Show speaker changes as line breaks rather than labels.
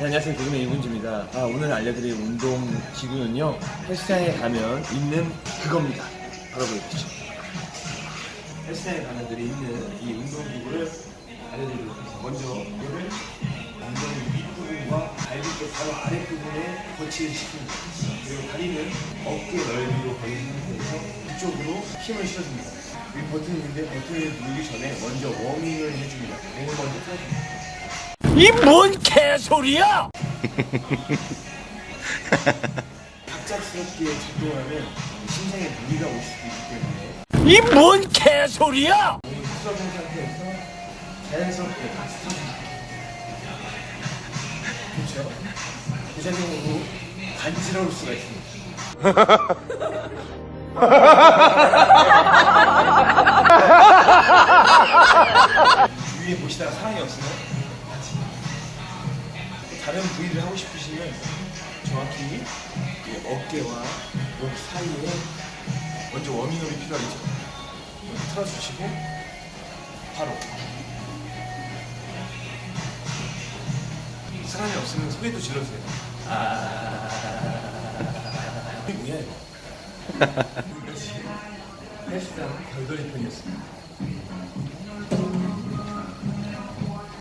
네, 안녕하세요. 개그맨 이문주입니다. 아, 오늘 알려드릴 운동 기구는요, 헬스장에 가면 있는 그겁니다. 바로 보여주시죠. 헬스장에 가면 늘 있는 이 운동 기구를 알려드리도록 하겠습니다. 먼저 이거를 엉덩이 윗부분과 발밑의 바로 아랫부분에 거치를 시킵니다. 그리고 다리는 어깨 넓이로 벌린 상태에서 이쪽으로 힘을 실어줍니다. 이 버튼이 있는데 버튼을 누르기 전에 먼저 워밍을 해줍니다. 몸을 먼저 틀어줍니다.
이 뭔 개소리야!
갑작스럽게 작동하면 심장에 무리가 올 수도 있기 때문에
이 뭔 개소리야!
몸을 풀어준 상태에서 자연스럽게 서줍니다. 그렇죠? 부작용으로 간지러울 수가 있습니다. 주위에 보시다가 사람이 없으면 다른 부위를 하고 싶으시면 정확히 그 어깨와 목 사이에 먼저 워밍업이 필요하겠죠. 먼저 틀어주시고 바로 사람이 없으면 소리도 질러주세요. 아 이게 뭐야 이거? 헬스장 별돌이 편이었습니다.